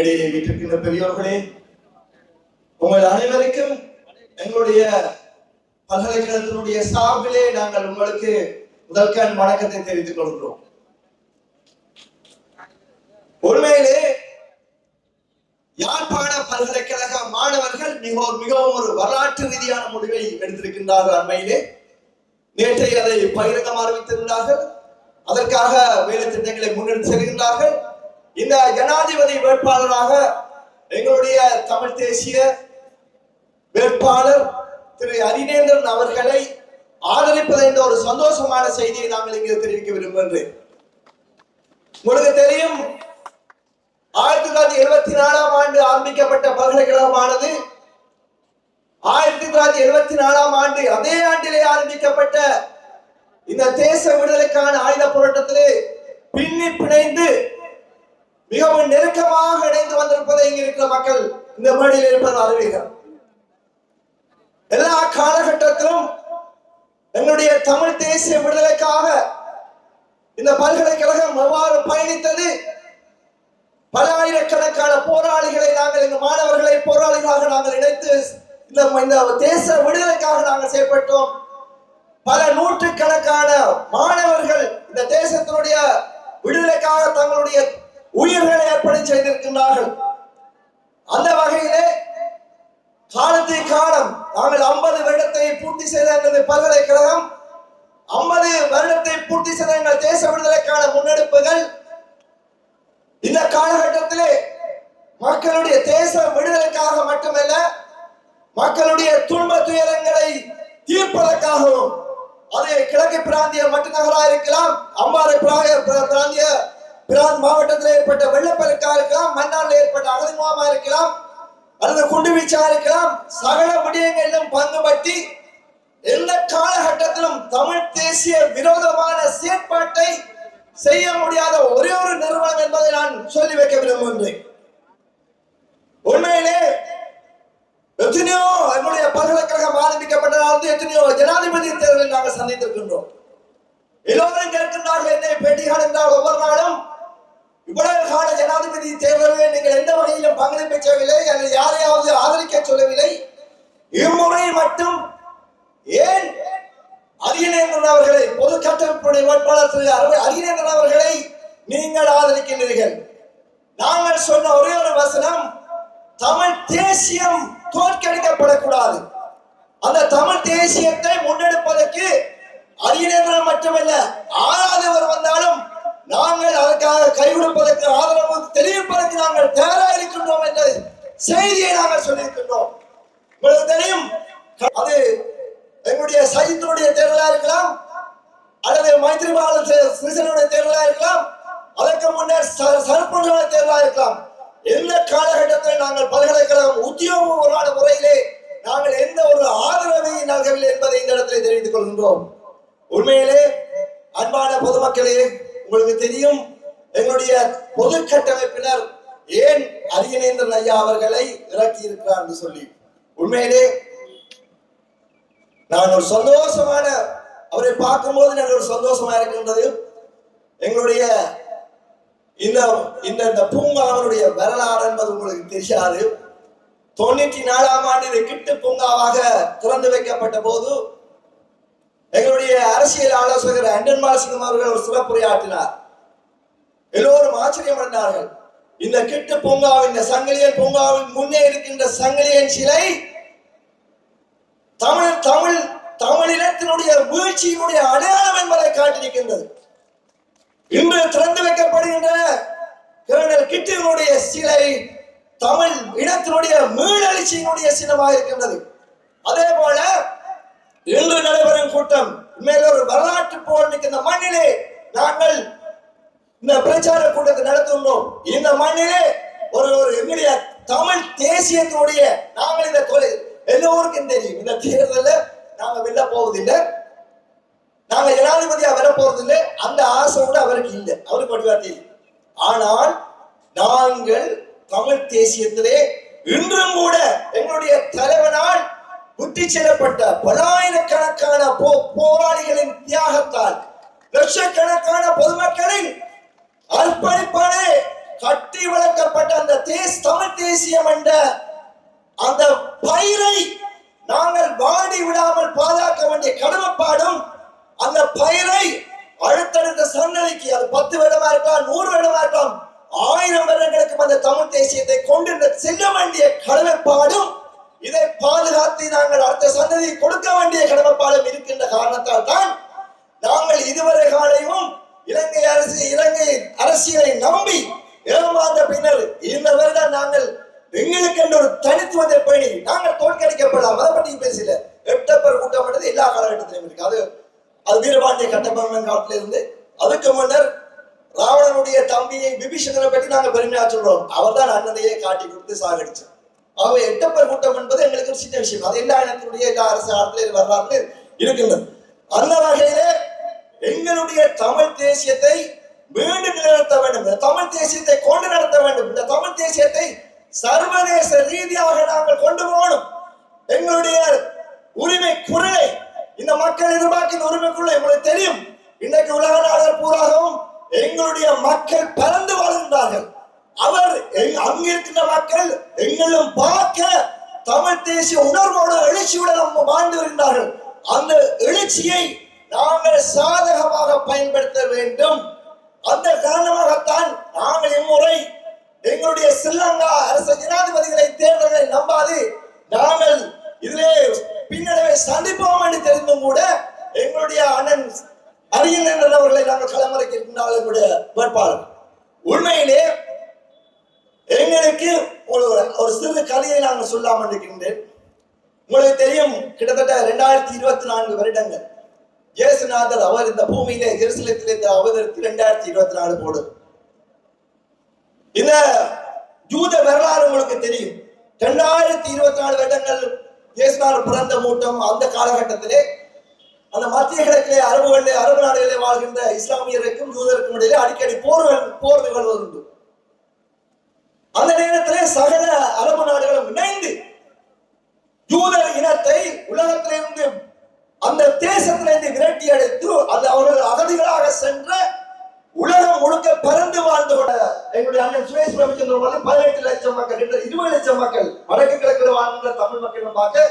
வெளியிலே வீட்டிருக்கின்ற பெரியோர்களே உங்கள் அனைவருக்கும் எங்களுடைய பல்கலைக்கழகத்தினுடைய சார்பிலே நாங்கள் உங்களுக்கு முதற்கண் வணக்கத்தை தெரிவித்துக் கொள்கிறோம். உண்மையிலே யாழ்ப்பாண பல்கலைக்கழக மாணவர்கள் மிகவும் மிகவும் ஒரு வரலாற்று ரீதியான முடிவை எடுத்திருக்கின்றார்கள் அண்மையிலே. நேற்றை அதை பகிரங்கம் அறிவித்திருந்தார்கள். அதற்காக வேலை திட்டங்களை முன்னெடுத்து செல்கின்றார்கள். இந்த ஜனாதிபதி வேட்பாளராக எங்களுடைய தமிழ் தேசிய வேட்பாளர் திரு அரிநேந்திரன் அவர்களை ஆதரிப்பது என்ற ஒரு சந்தோஷமான செய்தியை நாங்கள் இங்கே தெரிவிக்க விரும்புகின்றேன். உங்களுக்கு தெரியும் ஆயிரத்தி தொள்ளாயிரத்தி எழுபத்தி நாலாம் ஆண்டு ஆரம்பிக்கப்பட்ட பல்கலைக்கழகமானது ஆயிரத்தி தொள்ளாயிரத்தி எழுபத்தி நாலாம் ஆண்டு அதே ஆண்டிலே ஆரம்பிக்கப்பட்ட இந்த தேச விடுதலைக்கான ஆயுத போராட்டத்திலே பின்னி பிணைந்து மிகவும் நெருக்கமாக இணைந்து வந்திருப்பதை இங்க இருக்கிற மக்கள் இந்த மேடையில் இருப்பது அறிவீர்கள். எல்லா காலகட்டத்திலும் எங்களுடைய தமிழ் தேசிய விடுதலைக்காக இந்த பல்கலைக்கழகம் எவ்வாறு பயணித்தது? பல ஆயிரக்கணக்கான போராளிகளை நாங்கள் எங்கள் மாணவர்களை போராளிகளாக நாங்கள் இணைத்து இந்த இந்த தேச விடுதலைக்காக நாங்கள் செயல்பட்டோம் பல நூற்றுக்கணக்கான மாணவர்கள் இந்த தேசத்தினுடைய விடுதலைக்காக தங்களுடைய உயிர்களை அர்ப்பணி செய்திருக்கின்றார்கள் அந்த வகையிலே காலத்தை காலம் நாங்கள் ஐம்பது வருடத்தை பூர்த்தி செய்த எங்களது பல்கலைக்கழகம் ஐம்பது வருடத்தை பூர்த்தி செய்த எங்கள் தேச விடுதலைக்கான முன்னெடுப்புகள் இந்த காலகட்டத்திலே மக்களுடைய தேச விடுதலைக்காக மட்டுமல்ல மக்களுடைய துன்ப துயரங்களை தீர்ப்பதற்காகவும் அது கிழக்கு பிராந்திய மட்டுநகராக இருக்கலாம் அம்பாறை பிராய- பிராந்திய பிராந்த் மாவட்டத்தில் ஏற்பட்ட வெள்ளப்பெருக்கா இருக்கலாம் மன்னாரில் ஏற்பட்ட அகதிமுகமா இருக்கலாம் அல்லது குண்டுவீச்சா இருக்கலாம் சகல விடயங்களிலும் பங்கு பற்றி எந்த காலகட்டத்திலும் தமிழ் தேசிய விரோதமான செயற்பாட்டை செய்ய முடியாத ஒரே ஒரு நிறுவனம் என்பதை நான் சொல்லி வைக்க விரும்புகின்றேன். உண்மையிலே எத்தனையோ என்னுடைய பல்கலைக்கழகம் ஆரம்பிக்கப்பட்டதால் எத்தனையோ ஜனாதிபதி தேர்தலில் நாங்கள் சந்தித்திருக்கின்றோம். எல்லோரும் கேட்கின்றார்கள் என்னை பேட்டிகள் என்றால் ஒவ்வொரு நாளும். இவ்வளவு கால ஜனாதிபதி தேர்தலில் நீங்கள் எந்த வகையிலும் பங்களிப்பு செய்யவில்லை அல்லது யாரையாவது ஆதரிக்க சொல்லவில்லை. இம்முறை மட்டும் ஏன் அரியநேந்திரன் அவர்களை பொது கட்டமைப்புடைய வேட்பாளர் திரு அரு- அரியநேந்திரன் அவர்களை நீங்கள் ஆதரிக்கின்றீர்கள்? நாங்கள் சொன்ன ஒரே ஒரு வசனம் தமிழ் தேசியம் தோற்கடிக்கப்படக்கூடாது. அந்த தமிழ் தேசியத்தை முன்னெடுப்பதற்கு அரியநேந்திரன் மட்டுமல்ல ஆறாதவர் வந்தாலும் நாங்கள் அதற்காக கைவிடுப்பதற்கு ஆதரவு தெரிவிப்பதற்கு நாங்கள் தயாராக இருக்கின்றோம் என்ற செய்தியை நாங்கள் சொல்லியிருக்கின்றோம். உங்களுக்கு தெரியும் அது எங்களுடைய சைத்தினுடைய தேர்தலா இருக்கலாம் அல்லது மைத்திரிபால சிறிசனுடைய தேர்தலா இருக்கலாம் அதற்கு முன்னர் சர்பஞ்சோட தேர்தலா இருக்கலாம். எந்த காலகட்டத்தில் நாங்கள் பல்கலைக்கழகம் உத்தியோகபூர்வமான முறையிலே நாங்கள் எந்த ஒரு ஆதரவையும் நல்கவில்லை என்பதை இந்த இடத்திலே தெரிவித்துக் கொள்கின்றோம். உண்மையிலே அன்பான பொதுமக்களே உங்களுக்கு தெரியும் எங்களுடைய பொது கட்டமைப்பினர் ஏன் அரியநேந்திரன் ஐயா அவர்களை இறக்கி இருக்கிறார் என்று சொல்லி. உண்மையிலே நான் ஒரு சந்தோஷமான அவரை பார்க்கும்போது எனக்கு ஒரு சந்தோஷமா இருக்கின்றது. எங்களுடைய இந்த இந்த இந்த பூங்காவனுடைய வரலாறு என்பது உங்களுக்கு தெரியாது. தொண்ணூற்றி நாலாம் ஆண்டு இது கிட்டு பூங்காவாக திறந்து வைக்கப்பட்ட போது எங்களுடைய அரசியல் ஆலோசகர் அண்டன் மாசிங்கம் அவர்கள் ஒரு சிறப்புரையாற்றினார். எல்லோரும் ஆச்சரியம் அடைந்தார்கள் இந்த கிட்டு பூங்காவின் இந்த சங்கிலியன் பூங்காவின் முன்னே இருக்கின்ற சங்கிலியன் சிலை தமிழ் தமிழ் தமிழினத்தினுடைய வீழ்ச்சியினுடைய அடையாளம் என்பதை காட்டியிருக்கின்றது. இன்று திறந்து வைக்கப்படுகின்ற கேர்னல் கிட்டினுடைய சிலை தமிழ் இனத்தினுடைய மீளழிச்சியினுடைய சின்னமாக இருக்கின்றது. அதே போல இன்று நடைபெறும் கூட்டம். மேல ஒரு வரலாற்று போல் இந்த மண்ணிலே நாங்கள் இந்த பிரச்சார கூட்டத்தை நடத்துகின்றோம். இந்த மண்ணிலே ஒரு ஒரு எங்களுடைய தமிழ் தேசியத்தினுடைய நாங்கள் இந்த தொலை எல்லோருக்கும் தெரியும். இந்த தேர்தலில் நாங்க வெல்ல போவதில்லை. நாங்க ஜனாதிபதியா வர போறதில்லை. அந்த ஆசை கூட அவருக்கு இல்லை. அவருக்கு வடிவா தெரியும். ஆனால் நாங்கள் தமிழ் தேசியத்திலே இன்றும் கூட எங்களுடைய தலைவனால் புத்தி செல்லப்பட்ட பலாயிரக்கணக்கான போ போராளிகளின் தியாகத்தால் லட்சக்கணக்கான பொதுமக்களின் அர்ப்பணிப்பாலே கட்டி வளர்க்கப்பட்ட அந்த தேஸ் தமிழ் தேசியம் என்ற அந்த பயிரை நாங்கள் வாடி விடாமல் பாதுகாக்க வேண்டிய கடமைப்பாடும் அந்த பயிரை அடுத்தடுத்த சந்ததிக்கு அது பத்து வருடமா இருக்கலாம் நூறு வருடமா இருக்கலாம் ஆயிரம் வருடங்களுக்கு அந்த தமிழ் தேசியத்தை கொண்டு செல்ல வேண்டிய கடமைப்பாடும் இதை பாதுகாத்து நாங்கள் அடுத்த சந்ததியை கொடுக்க வேண்டிய கடமைப்பாலம் இருக்கின்ற காரணத்தால் தான் நாங்கள் இதுவரை காலையும் இலங்கை அரசு இலங்கை அரசியலை நம்பி ஏமாந்த பின்னர் இந்த வருடம் நாங்கள் எங்களுக்கு என்று ஒரு தனித்துவத்தை பேணி நாங்கள் தோற்கடிக்கப்படலாம். அதை பற்றி பேசல. எட்டப்பர் கூட்டம் என்றது எல்லா காலகட்டத்திலும் இருக்கு. அது அது வீரபாண்டிய கட்டபொம்மன் காலத்துல இருந்து அதுக்கு முன்னர் ராவணனுடைய தம்பியை விபீஷணனை பற்றி நாங்கள் பெருமையா சொல்றோம். அவர் தான் அண்ணனையே காட்டி கொடுத்து சாகடிச்சார். ஆகவே எட்டப்பர் கூட்டம் என்பது எங்களுக்கு ஒரு சின்ன விஷயம். அது எல்லா இனத்தினுடைய எல்லா அரசு ஆட்களில் வரலாறு இருக்கின்றது. அந்த வகையிலே எங்களுடைய தமிழ் தேசியத்தை மீண்டும் நிலைநிறுத்த வேண்டும். இந்த தமிழ் தேசியத்தை கொண்டு நடத்த வேண்டும். இந்த தமிழ் தேசியத்தை சர்வதேச ரீதியாக நாங்கள் கொண்டு போகணும். எங்களுடைய உரிமை குரலை இந்த மக்கள் எதிர்பார்க்கின்ற உரிமைக்குள்ள உங்களுக்கு தெரியும். இன்றைக்கு உலக நாடுகள் பூராகவும் எங்களுடைய மக்கள் பறந்து வாழ்கின்றார்கள். அவர் எங்- அங்கிருக்கின்ற மக்கள் எங்களும் பார்க்க தமிழ் தேசிய உணர்வோடு எழுச்சியுடன் நம்ம வாழ்ந்து வருகின்றார்கள். அந்த எழுச்சியை நாங்கள் சாதகமாக பயன்படுத்த வேண்டும். அந்த காரணமாகத்தான் நாங்கள் இம்முறை எங்களுடைய ஸ்ரீலங்கா அரச ஜனாதிபதிகளை தேர்தலை நம்பாது நாங்கள் இதிலே பின்னடைவை சந்திப்போம் என்று தெரிந்தும் கூட எங்களுடைய அண்ணன் அரியன் என்றவர்களை நாங்கள் களமிறக்கின்றால் எங்களுடைய வேட்பாளர். உண்மையிலே எங்களுக்கு ஒரு ஒரு சிறு கதையை நாங்கள் சொல்லாமல் இருக்கின்றேன். உங்களுக்கு தெரியும் கிட்டத்தட்ட ரெண்டாயிரத்தி இருபத்தி நான்கு வருடங்கள். இயேசுநாதர் அவர் இந்த பூமியிலே எருசலேத்திலே அவதரித்து ரெண்டாயிரத்தி இருபத்தி நாலு போடு. இந்த ஜூத வரலாறு உங்களுக்கு தெரியும். ரெண்டாயிரத்தி இருபத்தி நாலு வருடங்கள் இயேசுநாதர் பிறந்த மூட்டம் அந்த காலகட்டத்திலே. அந்த மத்திய கிழக்கிலே அரபுகளிலே அரபு நாடுகளிலே வாழ்கின்ற இஸ்லாமியருக்கும் ஜூதருக்கும் இடையிலே அடிக்கடி போர்கள் போர் நிகழ்வதுண்டு அந்த நேரத்திலே சகல அரபு நாடுகளும் இணைந்து யூதர் இனத்தை உலகத்திலிருந்து அந்த தேசத்திலிருந்து விரட்டி அடித்து அது அவர்கள் அகதிகளாக சென்ற உலகம் முழுக்க பறந்து வாழ்ந்து கொண்ட எங்களுடைய அண்ணன் சுரேஷ் பிரபச்சந்திரன் வந்து பதினெட்டு லட்சம் மக்கள் என்ற இருபது லட்சம் மக்கள் வடக்கு கிழக்கில் வாழ்ந்த தமிழ் மக்கள் பார்க்க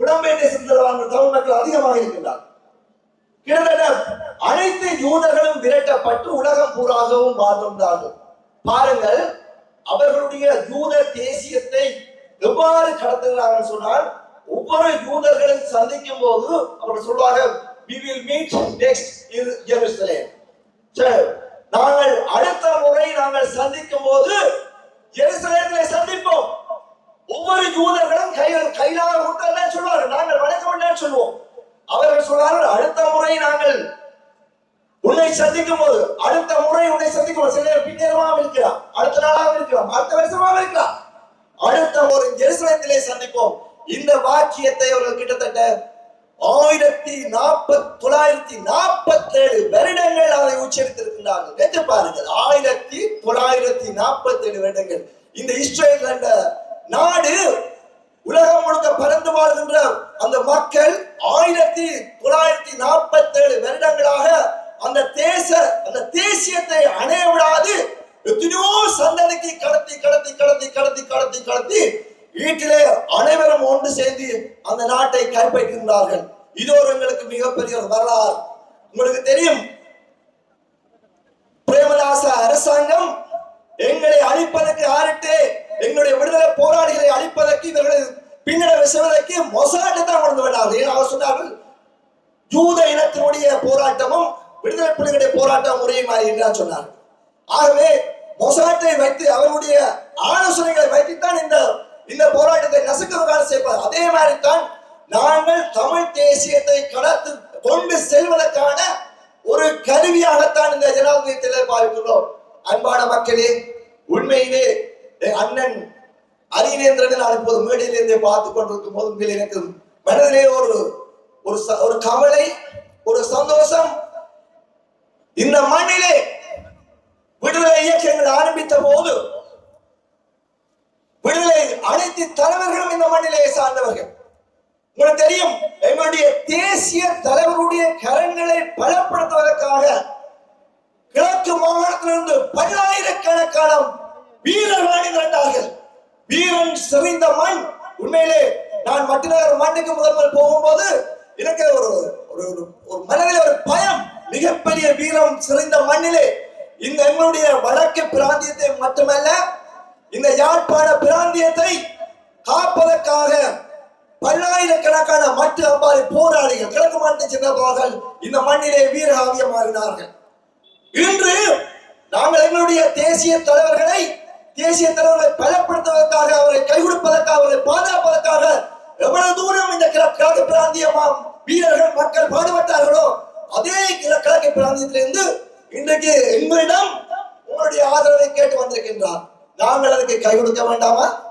புலம்பெயர் தேசத்தில் வாழ்ந்த தமிழ் மக்கள் அதிகமாக இருக்கின்றார். கிட்டத்தட்ட அனைத்து யூதர்களும் விரட்டப்பட்டு உலகம் பூராகவும் வாழ்ந்தார்கள் பாருங்கள் அவர்களுடைய யூத தேசியத்தை எவ்வாறு கடத்துகிறார்கள் சொன்னால் ஒவ்வொரு யூதர்களும் சந்திக்கும் போது அவர்கள் சொல்வாங்க we will meet next in Jerusalem. சரி, நாங்கள் அடுத்த முறை நாங்கள் சந்திக்கும் போது எருசலேமிலே சந்திப்போம். ஒவ்வொரு யூதர்களும் கையில் கையிலாக கொடுத்தா சொல்வார்கள்? நாங்கள் வணக்கம் சொல்லுவோம் அவர்கள் சொல்வார்கள் அடுத்த முறை நாங்கள் உன்னை சந்திக்கும் போது அடுத்த முறை உன்னை சந்திக்கும் போது சில நேரம் பின்னேரமாக இருக்கலாம். அடுத்த நாளாக இருக்கலாம். அடுத்த வருஷமாக இருக்கலாம். அடுத்த ஒரு ஜெருசலத்திலே சந்திப்போம். இந்த வாக்கியத்தை அவர்கள் கிட்டத்தட்ட ஆயிரத்தி நாற்பத்தி தொள்ளாயிரத்தி நாற்பத்தி ஏழு வருடங்கள் அதை உச்சரித்திருக்கிறார்கள் நினைத்து பாருங்கள். ஆயிரத்தி தொள்ளாயிரத்தி நாற்பத்தி ஏழு வருடங்கள். இந்த இஸ்ரேல் என்ற நாடு உலகம் முழுக்க பறந்து வாழ்கின்ற அந்த மக்கள் ஆயிரத்தி தொள்ளாயிரத்தி நாற்பத்தி ஏழு வருடங்களாக அந்த தேச அந்த தேசியத்தை அணைய விடாது. எத்தனையோ சந்ததிக்கு கடத்தி கடத்தி கடத்தி கடத்தி கடத்தி கடத்தி வீட்டிலே அனைவரும் ஒன்று சேர்ந்து அந்த நாட்டை கைப்பற்றுகின்றார்கள் இது ஒரு எங்களுக்கு மிகப்பெரிய ஒரு வரலாறு. உங்களுக்கு தெரியும் பிரேமதாச அரசாங்கம் எங்களை அழிப்பதற்கு ஆரிட்டு எங்களுடைய விடுதலை போராளிகளை அழிப்பதற்கு இவர்களை பின்னடைவு செய்வதற்கு மொசாட்டை தான் கொண்டு வந்தார்கள். ஏன்? அவர் சொன்னார்கள் யூத இனத்தினுடைய போராட்டமும் விடுதலை புலிகளுடைய போராட்டம் முறையை மாறி என்றார் சொன்னார். ஆகவே மொசாட்டை வைத்து அவருடைய ஆலோசனைகளை வைத்துத்தான் இந்த இந்த போராட்டத்தை நசுக்குவதற்கான செய்வார். அதே மாதிரி தான் நாங்கள் தமிழ் தேசியத்தை கடத்து கொண்டு செல்வதற்கான ஒரு கருவியாகத்தான் இந்த ஜனாதிபதி தேர்தலை அன்பான மக்களே உண்மையிலே அண்ணன் அரியநேந்திரனை நான் இப்போது மேடையிலிருந்தே பார்த்து கொண்டிருக்கும் போது எனக்கு மனதிலே ஒரு ஒரு ச- ஒரு கவலை ஒரு சந்தோஷம் இந்த மண்ணிலே விடுதலை இயக்கங்கள் ஆரம்பித்த போது விடுதலை அனைத்து தலைவர்களும் இந்த மண்ணிலே சார்ந்தவர்கள். உங்களுக்கு தெரியும் எங்களுடைய தேசிய தலைவருடைய கரங்களை பலப்படுத்துவதற்காக கிழக்கு மாகாணத்திலிருந்து பல்லாயிரக்கணக்கான வீரர்கள் அணிந்திருந்தார்கள் வீரன் செறிந்த மண். உண்மையிலே நான் மட்டுநகர் மண்ணுக்கு முதல்வர் போகும்போது எனக்கு ஒரு ஒரு ஒரு- ஒரு மனதில் ஒரு பயம். மிகப்பெரிய வீரம் சிறந்த மண்ணிலே இந்த எங்களுடைய வடக்கு பிராந்தியத்தை மட்டுமல்ல இந்த யாழ்ப்பாண பிராந்தியத்தை காப்பதற்காக பல்லாயிரக்கணக்கான மட்டு அம்பாறை போராளிகள் கிழக்கு மாநில சேர்ந்தவர்கள் இந்த மண்ணிலே வீரகாவியமாகினார்கள் இன்று நாங்கள் எங்களுடைய தேசிய தலைவர்களை தேசிய தலைவர்களை பலப்படுத்துவதற்காக அவரை கைகொடுப்பதற்காக அவரை பாதுகாப்பதற்காக எவ்வளவு தூரம் இந்த கிழக்கு பிராந்தியமாம் வீரர்கள் மக்கள் பாடுபட்டார்களோ அதே கிழ- கிழக்கு பிராந்தியத்திலிருந்து இன்றைக்கு எங்களிடம் உங்களுடைய ஆதரவை கேட்டு வந்திருக்கின்றார். நாங்கள் அதற்கு கை கொடுக்க வேண்டாமா?